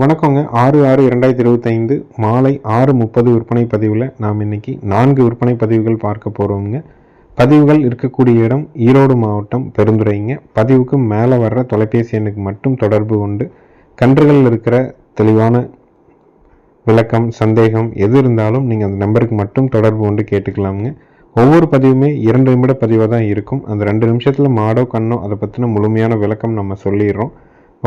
வணக்கங்க. ஆறு ஆறு இரண்டாயிரத்தி இருபத்தைந்து மாலை ஆறு முப்பது விற்பனை பதிவில் நாம் இன்னைக்கு நான்கு விற்பனை பதிவுகள் பார்க்க போகிறோங்க பதிவுகள் இருக்கக்கூடிய இடம் ஈரோடு மாவட்டம் பெருந்துறைங்க. பதிவுக்கு மேலே வர்ற தொலைபேசி எண்ணுக்கு மட்டும் தொடர்பு கொண்டு கன்றுகளில் இருக்கிற தெளிவான விளக்கம் சந்தேகம் எது இருந்தாலும் நீங்கள் அந்த நம்பருக்கு மட்டும் தொடர்பு கொண்டு கேட்டுக்கலாமுங்க. ஒவ்வொரு பதிவுமே இரண்டு நிமிட பதிவாக தான் இருக்கும். அந்த ரெண்டு நிமிஷத்தில் மாடோ கண்ணோ அதை பற்றின முழுமையான விளக்கம் நம்ம சொல்லிடுறோம்.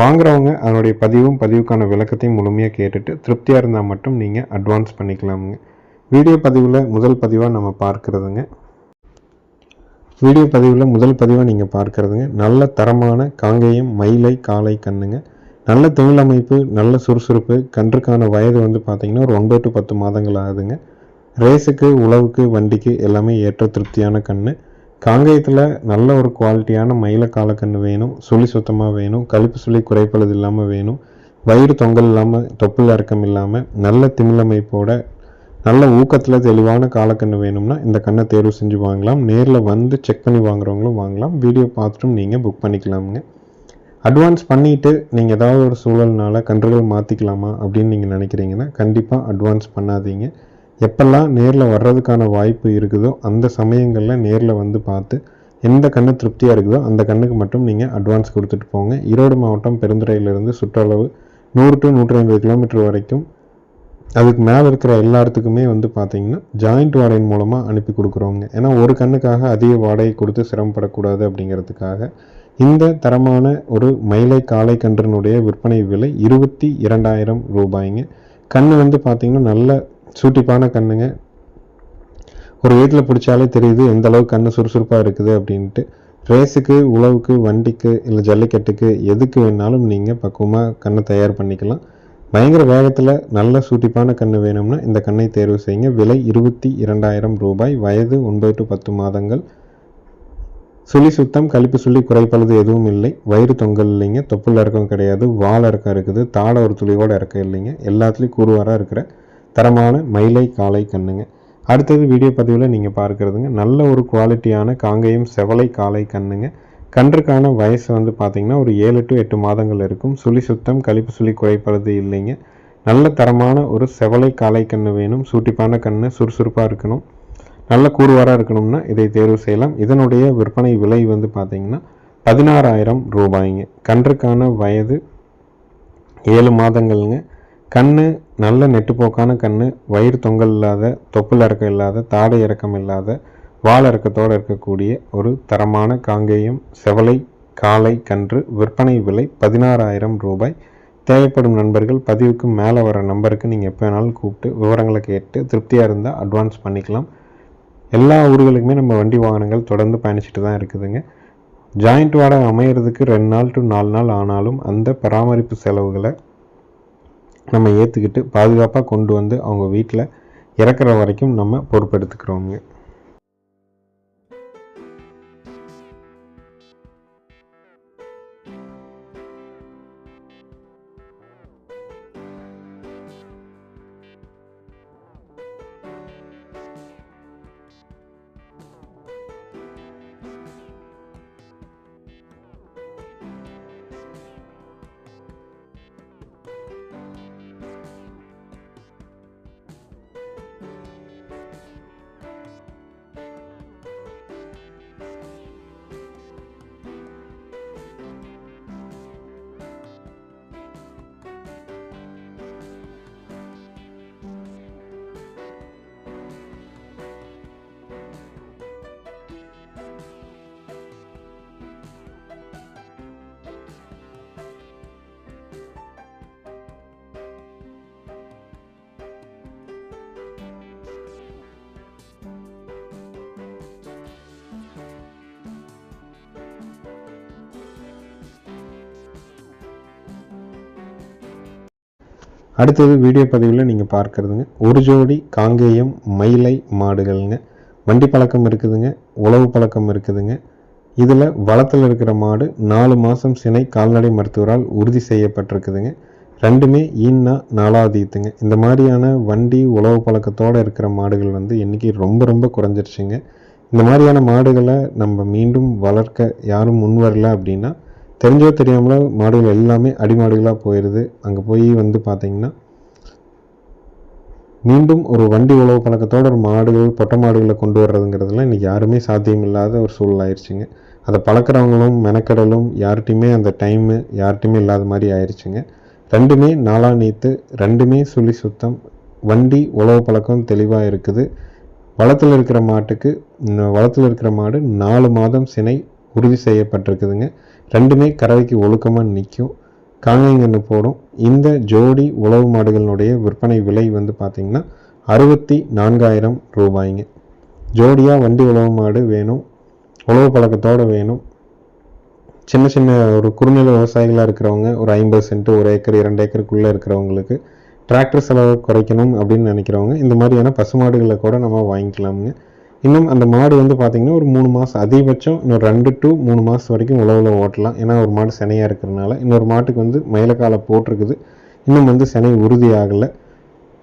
வாங்குறவங்க அதனுடைய பதிவும் பதிவுக்கான விளக்கத்தையும் முழுமையாக கேட்டுட்டு திருப்தியாக இருந்தால் மட்டும் நீங்கள் அட்வான்ஸ் பண்ணிக்கலாமுங்க. வீடியோ பதிவில் முதல் பதிவாக நம்ம பார்க்குறதுங்க. வீடியோ பதிவில் முதல் பதிவாக நீங்கள் பார்க்குறதுங்க. நல்ல தரமான காங்கேயம் மயிலை காலை கண்ணுங்க. நல்ல தொழில் அமைப்பு நல்ல சுறுசுறுப்பு கன்றுக்கான வயது வந்து பார்த்திங்கன்னா ஒரு ஒன்பது டு பத்து மாதங்கள் ஆகுதுங்க. ரேஸுக்கு உழவுக்கு வண்டிக்கு எல்லாமே ஏற்ற திருப்தியான கன்று காங்கேயத்தில் நல்ல ஒரு குவாலிட்டியான மயில காலக்கன்று வேணும் சுழி சுத்தமாக வேணும் கழிப்பு சுழி குறைப்பழுது இல்லாமல் வேணும் வயிறு தொங்கல் இல்லாமல் தொப்புள் இறக்கம் இல்லாமல் நல்ல திமிழமைப்போட நல்ல ஊக்கத்தில் தெளிவான காலக்கன்று வேணும்னா இந்த கண்ணை தேர்வு செஞ்சு வாங்கலாம். நேரில் வந்து செக் பண்ணி வாங்குறவங்களும் வாங்கலாம். வீடியோ பார்த்துட்டும் நீங்கள் புக் பண்ணிக்கலாமுங்க. அட்வான்ஸ் பண்ணிவிட்டு நீங்கள் ஏதாவது ஒரு சூழல்னால கன்றுகள் மாற்றிக்கலாமா அப்படின்னு நீங்கள் நினைக்கிறீங்கன்னா கண்டிப்பாக அட்வான்ஸ் பண்ணாதீங்க. எப்பெல்லாம் நேரில் வர்றதுக்கான வாய்ப்பு இருக்குதோ அந்த சமயங்களில் நேரில் வந்து பார்த்து எந்த கண்ணு திருப்தியாக இருக்குதோ அந்த கண்ணுக்கு மட்டும் நீங்கள் அட்வான்ஸ் கொடுத்துட்டு போங்க. ஈரோடு மாவட்டம் பெருந்துறையிலிருந்து சுற்றளவு நூறு டு நூற்றி ஐம்பது கிலோமீட்டர் வரைக்கும் அதுக்கு மேலே இருக்கிற எல்லாத்துக்குமே வந்து பார்த்தீங்கன்னா ஜாயிண்ட் வாடகையின் மூலமாக அனுப்பி கொடுக்குறோங்க ஏன்னா ஒரு கண்ணுக்காக அதிக வாடகை கொடுத்து சிரமப்படக்கூடாது அப்படிங்கிறதுக்காக இந்த தரமான ஒரு மயிலை காளை கன்றினுடைய விற்பனை விலை இருபத்தி இரண்டாயிரம் ரூபாய்ங்க. கண் வந்து பார்த்திங்கன்னா நல்ல சூட்டிப்பான கண்ணுங்க. ஒரு வீட்டில் பிடிச்சாலே தெரியுது எந்த அளவுக்கு கண்ணு சுறுசுறுப்பாக இருக்குது அப்படின்ட்டு. ரேஸுக்கு உழவுக்கு வண்டிக்கு இல்லை ஜல்லிக்கட்டுக்கு எதுக்கு வேணாலும் நீங்கள் பக்குவமாக கண்ணை தயார் பண்ணிக்கலாம். பயங்கர வேகத்தில் நல்ல சூட்டிப்பான கன்று வேணும்னா இந்த கண்ணை தேர்வு செய்யுங்க. விலை இருபத்தி இரண்டாயிரம் ரூபாய். வயது ஒன்பது டு பத்து மாதங்கள். சுழி சுத்தம் கழிப்பு சுள்ளி குறைப்பழுது எதுவும் இல்லை. வயிறு தொங்கல் இல்லைங்க. தொப்புள் இறக்கம் கிடையாது. வால் இறக்கம் இருக்குது. தாடை ஒரு துளியோடு இறக்கம் இல்லைங்க. எல்லாத்துலேயும் கூறுவாராக இருக்கிற தரமான மயிலை காளை கண்ணுங்க. அடுத்தது வீடியோ பதிவில் நீங்கள் பார்க்குறதுங்க நல்ல ஒரு குவாலிட்டியான காங்கேயம் செவலை காளை கண்ணுங்க. கன்றுக்கான வயசு வந்து பார்த்திங்கன்னா ஒரு ஏழு டு எட்டு மாதங்கள் இருக்கும். சுழி சுத்தம் கழிப்பு சுழி குறைப்பது இல்லைங்க. நல்ல தரமான ஒரு செவலை காளை கன்று வேணும். சூட்டிப்பான கன்று சுறுசுறுப்பாக இருக்கணும். நல்ல கூறுவாராக இருக்கணும்னா இதை தேர்வு செய்யலாம். இதனுடைய விற்பனை விலை வந்து பார்த்திங்கன்னா பதினாறாயிரம் ரூபாய்ங்க. கன்றுக்கான வயது ஏழு மாதங்கள்ங்க. கண் நல்ல நெட்டுப்போக்கான கண் வயிறு தொங்கல் இல்லாத தொப்புள் இறக்கம் இல்லாத தாடை இறக்கம் இல்லாத வால் இறக்கத்தோடு இருக்கக்கூடிய ஒரு தரமான காங்கேயம் செவலை காலை கன்று விற்பனை விலை பதினாறாயிரம் ரூபாய். தேவைப்படும் நண்பர்கள் பதிவுக்கு மேலே வர நம்பருக்கு நீங்கள் எப்போ வேணாலும் கூப்பிட்டு விவரங்களை கேட்டு திருப்தியாக இருந்தால் அட்வான்ஸ் பண்ணிக்கலாம். எல்லா ஊர்களுக்குமே நம்ம வண்டி வாகனங்கள் தொடர்ந்து பயணிச்சுட்டு தான் இருக்குதுங்க. ஜாயிண்ட் வாடகை அமையிறதுக்கு ரெண்டு நாள் டு நாலு நாள் ஆனாலும் அந்த பராமரிப்பு செலவுகளை நம்ம ஏற்றுக்கிட்டு பாதுகாப்பாக கொண்டு வந்து அவங்க வீட்டில் இறக்குற வரைக்கும் நம்ம பொறுப்பெடுத்துக்கிறோங்க. அடுத்தது வீடியோ பதிவில் நீங்கள் பார்க்குறதுங்க. ஒரு ஜோடி காங்கேயம் மயிலை மாடுகள்ங்க. வண்டி பழக்கம் இருக்குதுங்க. உழவு பழக்கம் இருக்குதுங்க. இதில் வளத்தில் இருக்கிற மாடு நாலு மாதம் சினை கால்நடை மருத்துவரால் உறுதி செய்யப்பட்டிருக்குதுங்க. ரெண்டுமே ஈன்னா நாலாவதீத்துங்க இந்த மாதிரியான வண்டி உழவு பழக்கத்தோடு இருக்கிற மாடுகள் வந்து இன்றைக்கி ரொம்ப ரொம்ப குறைஞ்சிருச்சுங்க. இந்த மாதிரியான மாடுகளை நம்ம மீண்டும் வளர்க்க யாரும் முன் வரல அப்படின்னா தெரிஞ்சோ தெரியாமலோ மாடுகள் எல்லாமே அடிமாடுகளாக போயிடுது. அங்கே போய் வந்து பார்த்தீங்கன்னா மீண்டும் ஒரு வண்டி உழவு பழக்கத்தோட ஒரு மாடுகள் பொட்டை மாடுகளை கொண்டு வர்றதுங்கிறதுலாம் இன்றைக்கி யாருமே சாத்தியம் இல்லாத ஒரு சூழல் ஆயிடுச்சுங்க அதை பழக்கிறவங்களும் மெனக்கடலும் யார்கிட்டையுமே அந்த டைமு யார்கிட்டையுமே இல்லாத மாதிரி ஆயிடுச்சுங்க ரெண்டுமே நாளா நீத்து ரெண்டுமே சுழி சுத்தம் வண்டி உழவு பழக்கம் தெளிவாக இருக்குது. வளத்தில் இருக்கிற மாட்டுக்கு வளத்தில் இருக்கிற மாடு நாலு மாதம் சினை உறுதி செய்யப்பட்டிருக்குதுங்க. ரெண்டுமே கறவைக்கு ஒழுக்கமாக நிற்கும் காங்கைங்கன்று போடும். இந்த ஜோடி உழவு மாடுகளினுடைய விற்பனை விலை வந்து பார்த்திங்கன்னா அறுபத்தி நான்காயிரம் ரூபாய்ங்க. ஜோடியாக வண்டி உழவு மாடு வேணும். உழவு பழக்கத்தோடு வேணும். சின்ன சின்ன ஒரு குறுநில விவசாயிகளாக இருக்கிறவங்க ஒரு ஐம்பது சென்ட் ஒரு ஏக்கர் இரண்டு ஏக்கருக்குள்ளே இருக்கிறவங்களுக்கு டிராக்டர் செலவு குறைக்கணும் அப்படின்னு நினைக்கிறவங்க இந்த மாதிரியான பசுமாடுகளை கூட நம்ம வாங்கிக்கலாமுங்க. இன்னும் அந்த மாடு வந்து பார்த்திங்கன்னா ஒரு மூணு மாதம் அதிகபட்சம் இன்னொரு ரெண்டு டு மூணு மாதம் வரைக்கும் உழவில் ஓட்டலாம். ஏன்னா ஒரு மாடு சினையாக இருக்கிறனால இன்னொரு மாட்டுக்கு வந்து மயிலக்காலை போட்டிருக்குது. இன்னும் வந்து சினை உறுதி ஆகலை.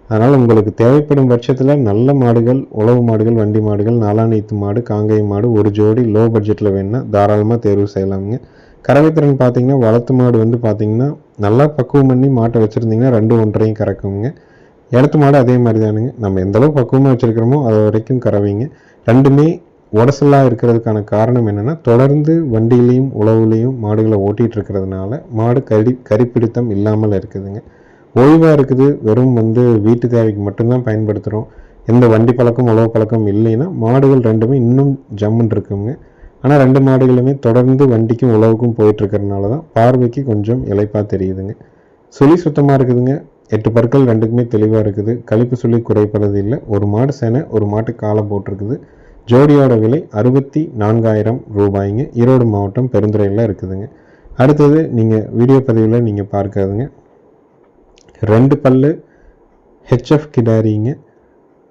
அதனால் உங்களுக்கு தேவைப்படும் பட்சத்தில் நல்ல மாடுகள் உழவு மாடுகள் வண்டி மாடுகள் நாலாநீத்து மாடு காங்கை மாடு ஒரு ஜோடி லோ பட்ஜெட்டில் வேணுன்னா தாராளமாக தேர்வு செய்யலாமுங்க. கறவைத்திறன் பார்த்தீங்கன்னா வளர்த்து மாடு வந்து பார்த்திங்கன்னா நல்லா பக்குவம் பண்ணி மாட்டை வச்சுருந்தீங்கன்னா ரெண்டு ஒன்றையும் கறக்குங்க. இடத்து மாடு அதே மாதிரி தானுங்க நம்ம எந்த அளவுக்கு பக்குவமாக வச்சுருக்கிறோமோ அது வரைக்கும் கறவைங்க. ரெண்டுமே உடசலாக இருக்கிறதுக்கான காரணம் என்னென்னா தொடர்ந்து வண்டியிலையும் உழவுலையும் மாடுகளை ஓட்டிகிட்டு இருக்கிறதுனால மாடு கறி கறிப்பிடித்தம் இல்லாமல் இருக்குதுங்க. ஓய்வாக இருக்குது. வெறும் வந்து வீட்டு தேவைக்கு மட்டும்தான் பயன்படுத்துகிறோம் எந்த வண்டி பழக்கம் உழவு பழக்கம் இல்லைன்னா மாடுகள் ரெண்டுமே இன்னும் ஜம்முன் இருக்குங்க. ஆனால் ரெண்டு மாடுகளுமே தொடர்ந்து வண்டிக்கும் உழவுக்கும் போயிட்டுருக்கிறதுனால தான் பார்வைக்கு கொஞ்சம் இழைப்பாக தெரியுதுங்க. சுழி சுத்தமாக இருக்குதுங்க. எட்டு பற்கள் ரெண்டுக்குமே தெளிவாக இருக்குது. கழிப்பு சுழி குறைப்பறது இல்லை. ஒரு மாடு சேனை ஒரு மாட்டு காலை போட்டிருக்குது. ஜோடியோட விலை அறுபத்தி நான்காயிரம் ரூபாய்ங்க. ஈரோடு மாவட்டம் பெருந்துறையில் இருக்குதுங்க. அடுத்தது நீங்கள் வீடியோ பதிவில் நீங்கள் பார்க்காதுங்க. ரெண்டு பல்லு ஹெச்எஃப் கிடாரிங்க.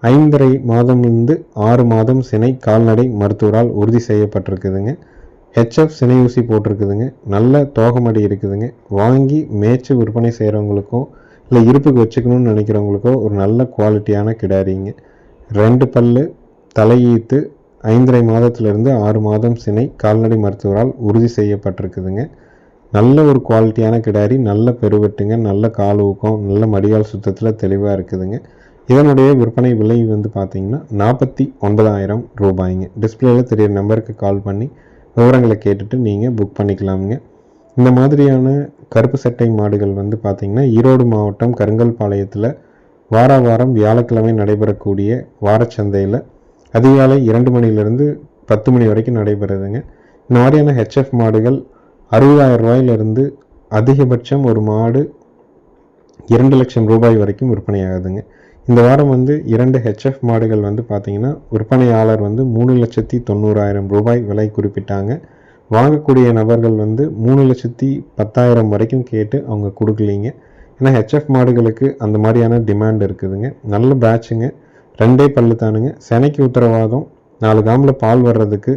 ஐந்தரை மாதம்லேருந்து ஆறு மாதம் சினை கால்நடை மருத்துவரால் உறுதி செய்யப்பட்டிருக்குதுங்க. ஹெச்எஃப் சினை ஊசி போட்டிருக்குதுங்க. நல்ல தோகமடி இருக்குதுங்க. வாங்கி மேய்ச்சி விற்பனை செய்கிறவங்களுக்கும் இல்லை இருப்புக்கு வச்சுக்கணும்னு நினைக்கிறவங்களுக்கோ ஒரு நல்ல குவாலிட்டியான கிடாரிங்க. ரெண்டு பல்லு தலையீத்து ஐந்தரை மாதத்திலிருந்து ஆறு மாதம் சினை கால்நடை மருத்துவரால் உறுதி செய்யப்பட்டிருக்குதுங்க. நல்ல ஒரு குவாலிட்டியான கிடாரி நல்ல பெருவெட்டுங்க நல்ல கால் ஊக்கம் நல்ல மடிகால் சுத்தத்தில் தெளிவாக இருக்குதுங்க. இதனுடைய விற்பனை விலை வந்து பார்த்திங்கன்னா நாற்பத்தி ஒன்பதாயிரம் ரூபாய்ங்க. டிஸ்பிளேயில் தெரிய நம்பருக்கு கால் பண்ணி விவரங்களை கேட்டுட்டு நீங்கள் புக் பண்ணிக்கலாமுங்க. இந்த மாதிரியான கருப்பு சட்டை மாடுகள் வந்து பார்த்திங்கன்னா ஈரோடு மாவட்டம் கருங்கல்பாளையத்தில் வார வாரம் வியாழக்கிழமை நடைபெறக்கூடிய வாரச்சந்தையில் அதிகாலை இரண்டு மணிலேருந்து பத்து மணி வரைக்கும் நடைபெறுதுங்க. இந்த மாதிரியான ஹெச்எஃப் மாடுகள் அறுபதாயிரம் ரூபாயிலிருந்து அதிகபட்சம் ஒரு மாடு இரண்டு லட்சம் ரூபாய் வரைக்கும் விற்பனை ஆகுதுங்க இந்த வாரம் வந்து இரண்டு ஹெச்எஃப் மாடுகள் வந்து பார்த்திங்கன்னா விற்பனையாளர் வந்து மூணு லட்சத்தி தொண்ணூறாயிரம் ரூபாய் விலை குறிப்பிட்டாங்க. வாங்கக்கூடிய நபர்கள் வந்து மூணு லட்சத்தி பத்தாயிரம் வரைக்கும் கேட்டு அவங்க கொடுக்கலீங்க. ஏன்னா ஹெச்எஃப் மாடுகளுக்கு அந்த மாதிரியான டிமாண்ட் இருக்குதுங்க. நல்ல பேட்சுங்க ரெண்டே பல்லு தானுங்க. செனைக்கு உத்தரவாதம். நாலு காம்பில் பால் வர்றதுக்கு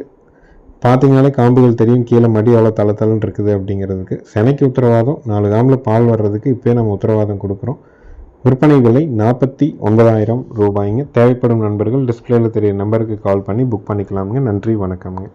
பார்த்தீங்கனாலே காம்புகள் தெரியும். கீழே மடி எவ்வளோ தலை தலைன்னு இருக்குது அப்படிங்கிறதுக்கு. செனைக்கு உத்தரவாதம். நாலு காம்பில் பால் வர்றதுக்கு இப்போயே நம்ம உத்தரவாதம் கொடுக்குறோம். விற்பனை விலை நாற்பத்தி ஒன்பதாயிரம் ரூபாய்ங்க. தேவைப்படும் நண்பர்கள் டிஸ்பிளேயில் தெரிய நம்பருக்கு கால் பண்ணி புக் பண்ணிக்கலாமுங்க. நன்றி வணக்கம்ங்க.